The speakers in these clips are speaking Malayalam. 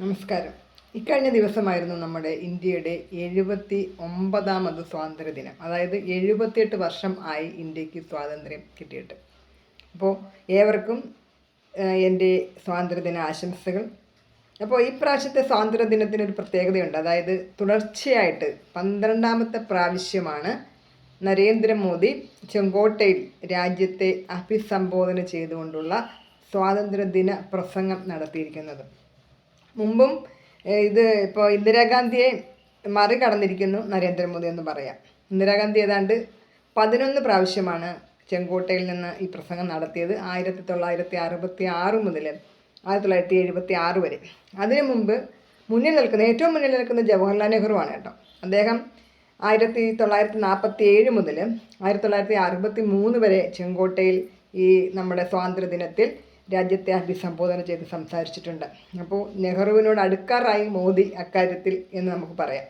നമസ്കാരം. ഇക്കഴിഞ്ഞ ദിവസമായിരുന്നു നമ്മുടെ ഇന്ത്യയുടെ എഴുപത്തി ഒമ്പതാമത് സ്വാതന്ത്ര്യ ദിനം അതായത് എഴുപത്തിയെട്ട് വർഷം ആയി ഇന്ത്യയ്ക്ക് സ്വാതന്ത്ര്യം കിട്ടിയിട്ട്. അപ്പോൾ ഏവർക്കും എന്റെ സ്വാതന്ത്ര്യദിന ആശംസകൾ. അപ്പോൾ ഈ പ്രാവശ്യത്തെ സ്വാതന്ത്ര്യ ദിനത്തിന് ഒരു പ്രത്യേകതയുണ്ട്. അതായത് തുടർച്ചയായിട്ട് പന്ത്രണ്ടാമത്തെ പ്രാവശ്യമാണ് നരേന്ദ്രമോദി ചെങ്കോട്ടയിൽ രാജ്യത്തെ അഭിസംബോധന ചെയ്തുകൊണ്ടുള്ള സ്വാതന്ത്ര്യദിന പ്രസംഗം നടത്തിയിരിക്കുന്നത്. മുമ്പും ഇത് ഇപ്പോൾ ഇന്ദിരാഗാന്ധിയെ മറികടന്നിരിക്കുന്നു നരേന്ദ്രമോദി എന്ന് പറയാം. ഇന്ദിരാഗാന്ധി ഏതാണ്ട് പതിനൊന്ന് പ്രാവശ്യമാണ് ചെങ്കോട്ടയിൽ നിന്ന് ഈ പ്രസംഗം നടത്തിയത്. ആയിരത്തി തൊള്ളായിരത്തി അറുപത്തി ആറ് മുതൽ ആയിരത്തി തൊള്ളായിരത്തി എഴുപത്തി ആറ് വരെ. അതിനു മുമ്പ് മുന്നിൽ നിൽക്കുന്ന ഏറ്റവും മുന്നിൽ നിൽക്കുന്ന ജവഹർലാൽ നെഹ്റുവാണ് കേട്ടോ. അദ്ദേഹം ആയിരത്തി തൊള്ളായിരത്തി നാൽപ്പത്തി ഏഴ് മുതൽ ആയിരത്തി തൊള്ളായിരത്തി അറുപത്തി മൂന്ന് വരെ ചെങ്കോട്ടയിൽ ഈ നമ്മുടെ സ്വാതന്ത്ര്യ ദിനത്തിൽ രാജ്യത്തെ അഭിസംബോധന ചെയ്ത് സംസാരിച്ചിട്ടുണ്ട്. അപ്പോൾ നെഹ്റുവിനോട് അടുക്കാറായി മോദി അക്കാര്യത്തിൽ എന്ന് നമുക്ക് പറയാം.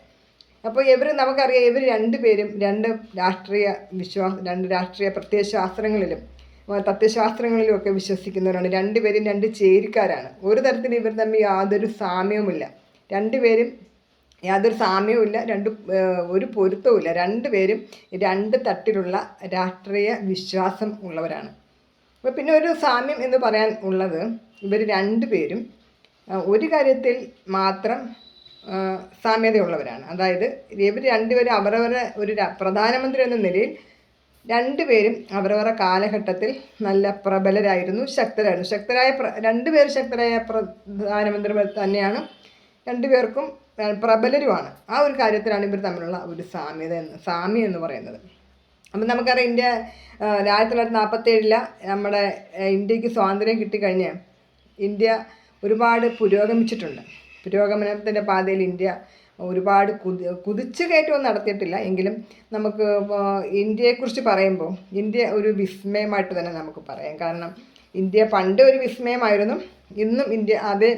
അപ്പോൾ ഇവർ നമുക്കറിയാം ഇവർ രണ്ടുപേരും രണ്ട് രാഷ്ട്രീയ വിശ്വാസ രണ്ട് രാഷ്ട്രീയ പ്രത്യയശാസ്ത്രങ്ങളിലും തത്വശാസ്ത്രങ്ങളിലും ഒക്കെ വിശ്വസിക്കുന്നവരാണ്. രണ്ടുപേരും രണ്ട് ചേരിക്കാരാണ്. ഒരു തരത്തിൽ ഇവർ തമ്മിൽ യാതൊരു സാമ്യവുമില്ല. രണ്ടുപേരും യാതൊരു സാമ്യവുമില്ല രണ്ട് ഒരു പൊരുത്തവുമില്ല. രണ്ടുപേരും രണ്ട് തട്ടിലുള്ള രാഷ്ട്രീയ വിശ്വാസം ഉള്ളവരാണ്. അപ്പോൾ പിന്നെ ഒരു സാമ്യം എന്ന് പറയാൻ ഉള്ളത് ഇവർ രണ്ടുപേരും പേരും ഒരു കാര്യത്തിൽ മാത്രം സാമ്യതയുള്ളവരാണ്. അതായത് ഇവർ രണ്ടുപേരും അവരവരെ ഒരു പ്രധാനമന്ത്രി എന്ന നിലയിൽ രണ്ടുപേരും അവരവരുടെ കാലഘട്ടത്തിൽ നല്ല പ്രബലരായിരുന്നു ശക്തരായിരുന്നു. ശക്തരായ രണ്ടുപേർ ശക്തരായ പ്രധാനമന്ത്രി തന്നെയാണ്. രണ്ടുപേർക്കും പ്രബലരുമാണ്. ആ ഒരു കാര്യത്തിലാണ് ഇവർ തമ്മിലുള്ള ഒരു സാമ്യത എന്ന് സാമ്യം എന്ന് പറയുന്നത്. അപ്പം നമുക്കറിയാം ഇന്ത്യ ആയിരത്തി തൊള്ളായിരത്തി നാൽപ്പത്തി ഏഴിൽ നമ്മുടെ ഇന്ത്യയ്ക്ക് സ്വാതന്ത്ര്യം കിട്ടിക്കഴിഞ്ഞ് ഇന്ത്യ ഒരുപാട് പുരോഗമിച്ചിട്ടുണ്ട്. പുരോഗമനത്തിന്റെ പാതയിൽ ഇന്ത്യ ഒരുപാട് കുതി കുതിച്ചു കയറ്റമൊന്നും നടത്തിയിട്ടില്ല. എങ്കിലും നമുക്ക് ഇന്ത്യയെക്കുറിച്ച് പറയുമ്പോൾ ഇന്ത്യ ഒരു വിസ്മയമായിട്ട് തന്നെ നമുക്ക് പറയാം. കാരണം ഇന്ത്യ പണ്ട് ഒരു വിസ്മയമായിരുന്നു. ഇന്നും ഇന്ത്യ അതേ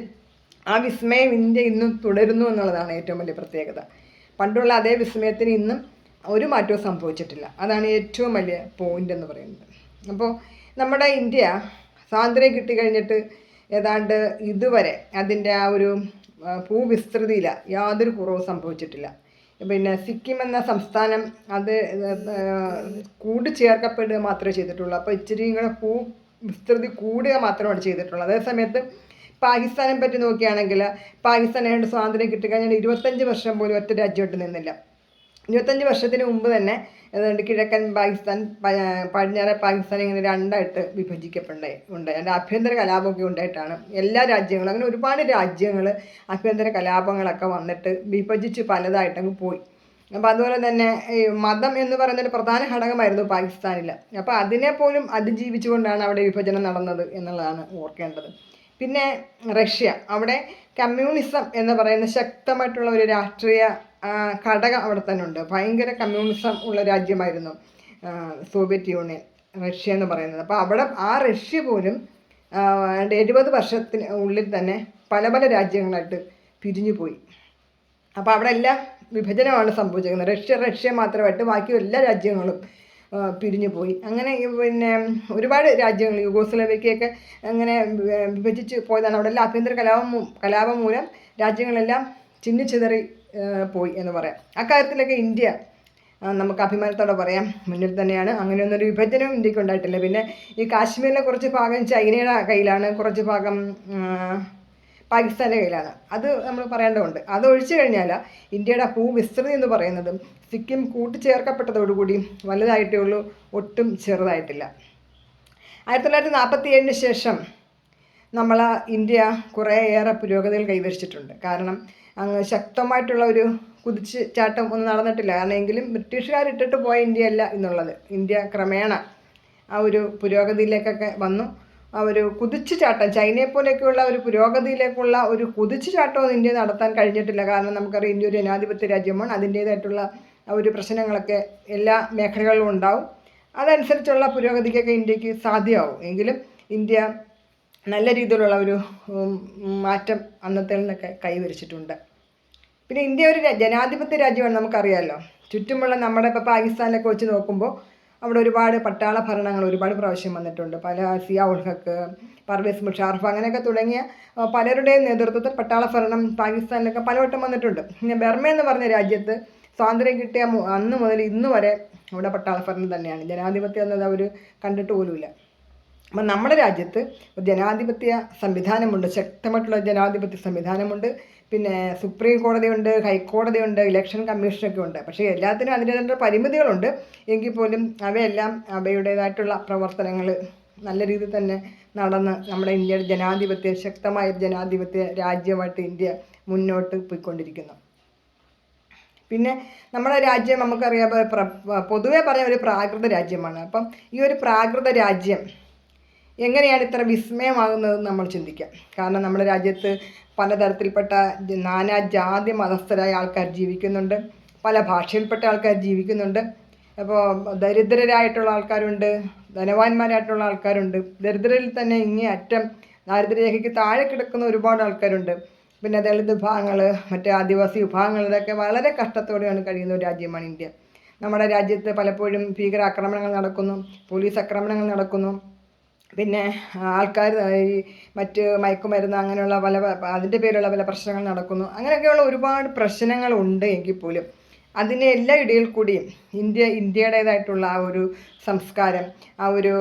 ആ വിസ്മയം ഇന്ത്യ ഇന്നും തുടരുന്നു എന്നുള്ളതാണ് ഏറ്റവും വലിയ പ്രത്യേകത. പണ്ടുള്ള അതേ വിസ്മയത്തിന് ഇന്നും ഒരു മാറ്റവും സംഭവിച്ചിട്ടില്ല. അതാണ് ഏറ്റവും വലിയ പോയിന്റ് എന്ന് പറയുന്നത്. അപ്പോൾ നമ്മുടെ ഇന്ത്യ സ്വാതന്ത്ര്യം കിട്ടിക്കഴിഞ്ഞിട്ട് ഏതാണ്ട് ഇതുവരെ അതിന്റെ ആ ഒരു ഭൂവിസ്തൃതിയില യാതൊരു കുറവും സംഭവിച്ചിട്ടില്ല. പിന്നെ സിക്കിം എന്ന സംസ്ഥാനം അത് കൂടിച്ചേർക്കപ്പെടുക മാത്രമേ ചെയ്തിട്ടുള്ളൂ. അപ്പോൾ ഇച്ചിരി ഇങ്ങനെ ഭൂ വിസ്തൃതി കൂടുക മാത്രമാണ് ചെയ്തിട്ടുള്ളത്. അതേസമയത്ത് പാകിസ്ഥാനെ പറ്റി നോക്കുകയാണെങ്കിൽ പാകിസ്ഥാൻ ഏതാണ്ട് സ്വാതന്ത്ര്യം കിട്ടിക്കഴിഞ്ഞാൽ ഇരുപത്തഞ്ച് വർഷം പോലും ഒറ്റ രാജ്യമായിട്ട് നിന്നില്ല. ഇരുപത്തഞ്ച് വർഷത്തിന് മുമ്പ് തന്നെ കിഴക്കൻ പാകിസ്ഥാൻ പ- പടിഞ്ഞാറൻ പാകിസ്ഥാൻ ഇങ്ങനെ രണ്ടായിട്ട് വിഭജിക്കപ്പെടേ ഉണ്ട്. അതിന്റെ ആഭ്യന്തര കലാപമൊക്കെ ഉണ്ടായിട്ടാണ്. എല്ലാ രാജ്യങ്ങളും അങ്ങനെ ഒരുപാട് രാജ്യങ്ങൾ ആഭ്യന്തര കലാപങ്ങളൊക്കെ വന്നിട്ട് വിഭജിച്ച് പലതായിട്ടങ്ങ് പോയി. അപ്പോൾ അതുപോലെ തന്നെ ഈ മതം എന്ന് പറയുന്നൊരു പ്രധാന ഘടകമായിരുന്നു പാകിസ്ഥാനിൽ അപ്പോൾ അതിനെപ്പോലും അതിജീവിച്ചുകൊണ്ടാണ് അവിടെ വിഭജനം നടന്നത് എന്നുള്ളതാണ് ഓർക്കേണ്ടത്. പിന്നെ റഷ്യ. അവിടെ കമ്മ്യൂണിസം എന്ന് പറയുന്ന ശക്തമായിട്ടുള്ള ഒരു രാഷ്ട്രീയ ഘടകം അവിടെ തന്നെ ഉണ്ട്. ഭയങ്കര കമ്മ്യൂണിസം ഉള്ള രാജ്യമായിരുന്നു സോവിയറ്റ് യൂണിയൻ റഷ്യ എന്ന് പറയുന്നത്. അപ്പോൾ അവിടെ ആ റഷ്യ പോലും എഴുപത് വർഷത്തിന് ഉള്ളിൽ തന്നെ പല പല രാജ്യങ്ങളായിട്ട് പിരിഞ്ഞു പോയി. അപ്പോൾ അവിടെ എല്ലാം വിഭജനമാണ് സംഭവിച്ചിരിക്കുന്നത് റഷ്യ റഷ്യ മാത്രമായിട്ട് ബാക്കി എല്ലാ രാജ്യങ്ങളും പിരിഞ്ഞു പോയി. അങ്ങനെ പിന്നെ ഒരുപാട് രാജ്യങ്ങൾ യുഗോസ്ലവേക്കിയൊക്കെ അങ്ങനെ വിഭജിച്ച് പോയതാണ്. അവിടെ എല്ലാം ആഭ്യന്തര കലാപം കലാപം മൂലം രാജ്യങ്ങളെല്ലാം ചിന്നിച്ചിതറി പോയി എന്ന് പറയാം. അക്കാര്യത്തിലൊക്കെ ഇന്ത്യ നമുക്ക് അഭിമാനത്തോടെ പറയാം. മുന്നിൽ തന്നെയാണ്. അങ്ങനെയൊന്നൊരു വിഭജനവും ഇന്ത്യയ്ക്ക് ഉണ്ടായിട്ടില്ല. പിന്നെ ഈ കാശ്മീരിലെ കുറച്ച് ഭാഗം ചൈനയുടെ കയ്യിലാണ്. കുറച്ച് ഭാഗം പാകിസ്ഥാന്റെ കയ്യിലാണ്. അത് നമ്മൾ പറയേണ്ടതുണ്ട്. അത് ഒഴിച്ചു കഴിഞ്ഞാൽ ഇന്ത്യയുടെ ഭൂവിസ്തൃതി എന്ന് പറയുന്നതും സിക്കിം കൂട്ടിച്ചേർക്കപ്പെട്ടതോടുകൂടി വലുതായിട്ടേ ഉള്ളൂ ഒട്ടും ചെറുതായിട്ടില്ല. ആയിരത്തി തൊള്ളായിരത്തി നാൽപ്പത്തി ഏഴിന് ശേഷം നമ്മൾ ഇന്ത്യ കുറേയേറെ പുരോഗതികൾ കൈവരിച്ചിട്ടുണ്ട്. കാരണം അങ്ങ് ശക്തമായിട്ടുള്ള ഒരു കുതിച്ച് ചാട്ടം ഒന്നും നടന്നിട്ടില്ല. കാരണം എങ്കിലും ബ്രിട്ടീഷുകാർ ഇട്ടിട്ട് പോയ ഇന്ത്യയല്ല എന്നുള്ളത്. ഇന്ത്യ ക്രമേണ ആ ഒരു പുരോഗതിയിലേക്കൊക്കെ വന്നു. ഒരു കുതിച്ചു ചാട്ടം ചൈനയെ പോലെയൊക്കെയുള്ള ഒരു പുരോഗതിയിലേക്കുള്ള ഒരു കുതിച്ചു ചാട്ടമൊന്നും ഇന്ത്യ നടത്താൻ കഴിഞ്ഞിട്ടില്ല. കാരണം നമുക്കറിയാം ഇന്ത്യ ഒരു ജനാധിപത്യ രാജ്യമാണ്. അതിന്റേതായിട്ടുള്ള ഒരു പ്രശ്നങ്ങളൊക്കെ എല്ലാ മേഖലകളിലും ഉണ്ടാവും. അതനുസരിച്ചുള്ള പുരോഗതിക്കൊക്കെ ഇന്ത്യയ്ക്ക് സാധ്യമാവും. എങ്കിലും ഇന്ത്യ നല്ല രീതിയിലുള്ള ഒരു മാറ്റം അന്നത്തിൽ നിന്നൊക്കെ കൈവരിച്ചിട്ടുണ്ട്. പിന്നെ ഇന്ത്യ ഒരു ജനാധിപത്യ രാജ്യമാണ് നമുക്കറിയാമല്ലോ ചുറ്റുമുള്ള നമ്മുടെ ഇപ്പോൾ പാകിസ്ഥാനിലൊക്കെ വെച്ച് നോക്കുമ്പോൾ അവിടെ ഒരുപാട് പട്ടാള ഭരണങ്ങൾ ഒരുപാട് പ്രാവശ്യം വന്നിട്ടുണ്ട്. പല സിയ ഉൾ ഹക്ക് പർവേസ് മുഷാർഫ് അങ്ങനെയൊക്കെ തുടങ്ങിയ പലരുടെയും നേതൃത്വത്തിൽ പട്ടാള ഭരണം പാകിസ്ഥാനിലൊക്കെ പലവട്ടം വന്നിട്ടുണ്ട്. പിന്നെ ബർമ എന്ന് പറഞ്ഞ രാജ്യത്ത് സ്വാതന്ത്ര്യം കിട്ടിയ അന്ന് മുതൽ ഇന്ന് വരെ അവിടെ പട്ടാള ഭരണം തന്നെയാണ്. ജനാധിപത്യം എന്നത് അവർ കണ്ടിട്ട് പോലുമില്ല. അപ്പം നമ്മുടെ രാജ്യത്ത് ജനാധിപത്യ സംവിധാനമുണ്ട് ശക്തമായിട്ടുള്ള ജനാധിപത്യ സംവിധാനമുണ്ട്. പിന്നെ സുപ്രീം കോടതിയുണ്ട് ഹൈക്കോടതിയുണ്ട് ഇലക്ഷൻ കമ്മീഷനൊക്കെ ഉണ്ട് പക്ഷേ എല്ലാത്തിനും അതിന്റെതായ പരിമിതികളുണ്ട്. എങ്കിൽ പോലും അവയെല്ലാം അവയുടേതായിട്ടുള്ള പ്രവർത്തനങ്ങൾ നല്ല രീതിയിൽ തന്നെ നടന്ന് നമ്മുടെ ഇന്ത്യയുടെ ജനാധിപത്യ ശക്തമായ ജനാധിപത്യ രാജ്യമായിട്ട് ഇന്ത്യ മുന്നോട്ട് പോയിക്കൊണ്ടിരിക്കുന്നു. പിന്നെ നമ്മുടെ രാജ്യം നമുക്കറിയാം പൊതുവേ പറഞ്ഞ ഒരു പ്രാകൃത രാജ്യമാണ്. അപ്പം ഈ ഒരു പ്രാകൃത രാജ്യം എങ്ങനെയാണ് ഇത്ര വിസ്മയമാകുന്നതെന്ന് നമ്മൾ ചിന്തിക്കാം. കാരണം നമ്മുടെ രാജ്യത്ത് പലതരത്തിൽപ്പെട്ട നാനാ ജാതി മതസ്ഥരായ ആൾക്കാർ ജീവിക്കുന്നുണ്ട്. പല ഭാഷയിൽപ്പെട്ട ആൾക്കാർ ജീവിക്കുന്നുണ്ട്. അപ്പോൾ ദരിദ്രരായിട്ടുള്ള ആൾക്കാരുണ്ട് ധനവാന്മാരായിട്ടുള്ള ആൾക്കാരുണ്ട്. ദരിദ്രരിൽ തന്നെ ഇങ്ങേ അറ്റം ദാരിദ്ര്യരേഖയ്ക്ക് താഴെ കിടക്കുന്ന ഒരുപാട് ആൾക്കാരുണ്ട്. പിന്നെ ദളിത് വിഭാഗങ്ങൾ മറ്റേ ആദിവാസി വിഭാഗങ്ങൾ ഇതൊക്കെ വളരെ കഷ്ടത്തോടെയാണ് കഴിയുന്ന ഒരു രാജ്യമാണ് ഇന്ത്യ. നമ്മുടെ രാജ്യത്ത് പലപ്പോഴും ഭീകരാക്രമണങ്ങൾ നടക്കുന്നു പോലീസ് ആക്രമണങ്ങൾ നടക്കുന്നു. പിന്നെ ആൾക്കാർ ഈ മറ്റ് മയക്കുമരുന്ന് അങ്ങനെയുള്ള പല അതിന്റെ പേരിലുള്ള പല പ്രശ്നങ്ങൾ നടക്കുന്നു. അങ്ങനെയൊക്കെയുള്ള ഒരുപാട് പ്രശ്നങ്ങളുണ്ട് എങ്കിൽ പോലും അതിന്റെ എല്ലാ ഇടയിൽ കൂടിയും ഇന്ത്യ ഇന്ത്യയുടേതായിട്ടുള്ള ആ ഒരു സംസ്കാരം ആ ഒരു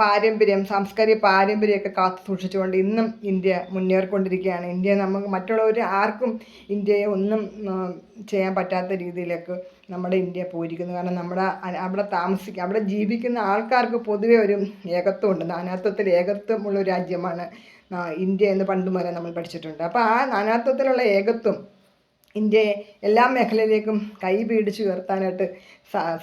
പാരമ്പര്യം സാംസ്കാരിക പാരമ്പര്യമൊക്കെ കാത്തു സൂക്ഷിച്ചുകൊണ്ട് ഇന്നും ഇന്ത്യ മുന്നേറിക്കൊണ്ടിരിക്കുകയാണ്. ഇന്ത്യ നമുക്ക് മറ്റുള്ളവർ ആർക്കും ഇന്ത്യയെ ഒന്നും ചെയ്യാൻ പറ്റാത്ത രീതിയിലേക്ക് നമ്മുടെ ഇന്ത്യ പോയിരിക്കുന്നു. കാരണം നമ്മുടെ അവിടെ താമസിക്കുക അവിടെ ജീവിക്കുന്ന ആൾക്കാർക്ക് പൊതുവെ ഒരു ഏകത്വമുണ്ട്. നാനാത്വത്തിൽ ഏകത്വമുള്ള ഒരു രാജ്യമാണ് ഇന്ത്യ എന്ന് പണ്ട് മുതലേ നമ്മൾ പഠിച്ചിട്ടുണ്ട്. അപ്പോൾ ആ നാനാത്വത്തിലുള്ള ഏകത്വം ഇന്ത്യയെ എല്ലാ മേഖലയിലേക്കും കൈ പീടിച്ച് ഉയർത്താനായിട്ട്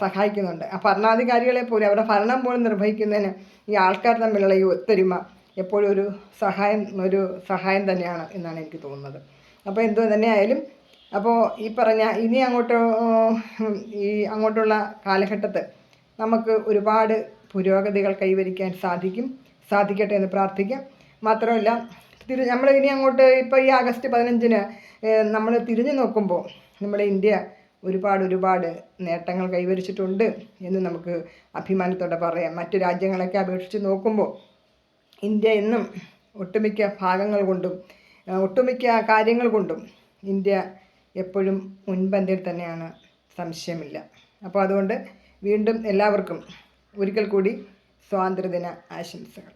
സഹായിക്കുന്നുണ്ട്. ആ ഭരണാധികാരികളെ പോലും അവരുടെ ഭരണം പോലും നിർവഹിക്കുന്നതിന് ഈ ആൾക്കാർ തമ്മിലുള്ള ഈ ഒത്തൊരുമ എപ്പോഴും ഒരു സഹായം ഒരു സഹായം തന്നെയാണ് എന്നാണ് എനിക്ക് തോന്നുന്നത്. അപ്പോൾ എന്തോ തന്നെയായാലും അപ്പോൾ ഈ പറഞ്ഞ ഇനി അങ്ങോട്ട് ഈ അങ്ങോട്ടുള്ള കാലഘട്ടത്ത് നമുക്ക് ഒരുപാട് പുരോഗതികൾ കൈവരിക്കാൻ സാധിക്കും സാധിക്കട്ടെ എന്ന് പ്രാർത്ഥിക്കാം. മാത്രമല്ല തിരി നമ്മൾ ഇനി അങ്ങോട്ട് ഇപ്പോൾ ഈ ആഗസ്റ്റ് പതിനഞ്ചിന് നമ്മൾ തിരിഞ്ഞു നോക്കുമ്പോൾ നമ്മുടെ ഇന്ത്യ ഒരുപാട് ഒരുപാട് നേട്ടങ്ങൾ കൈവരിച്ചിട്ടുണ്ട് എന്ന് നമുക്ക് അഭിമാനത്തോടെ പറയാം. മറ്റു രാജ്യങ്ങളൊക്കെ അപേക്ഷിച്ച് നോക്കുമ്പോൾ ഇന്ത്യ എന്നും ഒട്ടുമിക്ക ഭാഗങ്ങൾ കൊണ്ടും ഒട്ടുമിക്ക കാര്യങ്ങൾ കൊണ്ടും ഇന്ത്യ എപ്പോഴും മുൻപന്തിയിൽ തന്നെയാണ് സംശയമില്ല. അപ്പോൾ അതുകൊണ്ട് വീണ്ടും എല്ലാവർക്കും ഒരിക്കൽ കൂടി സ്വാതന്ത്ര്യദിന ആശംസകൾ.